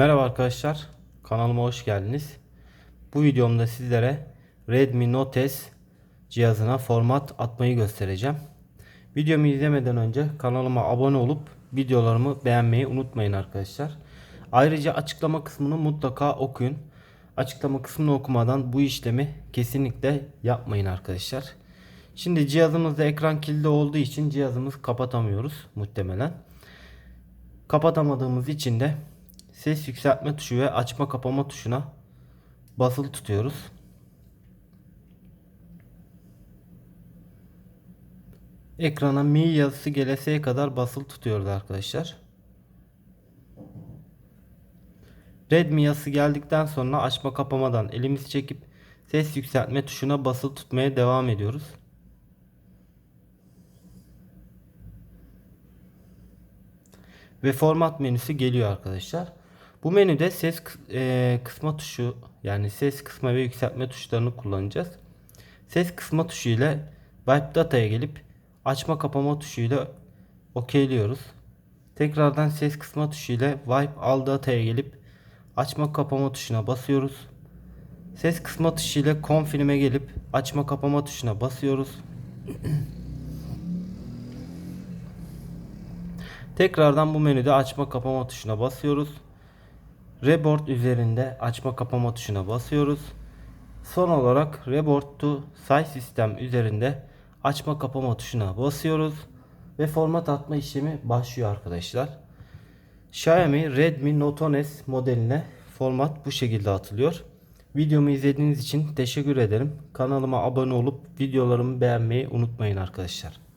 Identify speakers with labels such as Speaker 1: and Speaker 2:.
Speaker 1: Merhaba arkadaşlar, kanalıma hoş geldiniz. Bu videomda sizlere Redmi Note S cihazına format atmayı göstereceğim. Videomu izlemeden önce kanalıma abone olup videolarımı beğenmeyi unutmayın arkadaşlar. Ayrıca açıklama kısmını mutlaka okuyun. Açıklama kısmını okumadan bu işlemi kesinlikle yapmayın arkadaşlar. Şimdi cihazımızda ekran kilidi olduğu için cihazımızı kapatamıyoruz muhtemelen. Kapatamadığımız için de ses yükseltme tuşu ve açma kapama tuşuna basılı tutuyoruz. Ekrana Mi yazısı geleseye kadar basılı tutuyoruz arkadaşlar. Redmi yazısı geldikten sonra açma kapamadan elimizi çekip ses yükseltme tuşuna basılı tutmaya devam ediyoruz. ve format menüsü geliyor arkadaşlar. Bu menüde ses e, kısma tuşu yani ses kısma ve yükseltme tuşlarını kullanacağız. Ses kısma tuşu ile Wipe Data'ya gelip açma kapama tuşu ile okeyliyoruz. Tekrardan ses kısma tuşu ile Wipe All Data'ya gelip açma kapama tuşuna basıyoruz. Ses kısma tuşu ile Confirm'e gelip açma kapama tuşuna basıyoruz. Tekrardan bu menüde açma kapama tuşuna basıyoruz. Reboard üzerinde açma kapama tuşuna basıyoruz. Son olarak Reboard to Size System üzerinde açma kapama tuşuna basıyoruz. Ve format atma işlemi başlıyor arkadaşlar. Xiaomi Redmi Note 10 S modeline format bu şekilde atılıyor. Videomu izlediğiniz için teşekkür ederim. Kanalıma abone olup videolarımı beğenmeyi unutmayın arkadaşlar.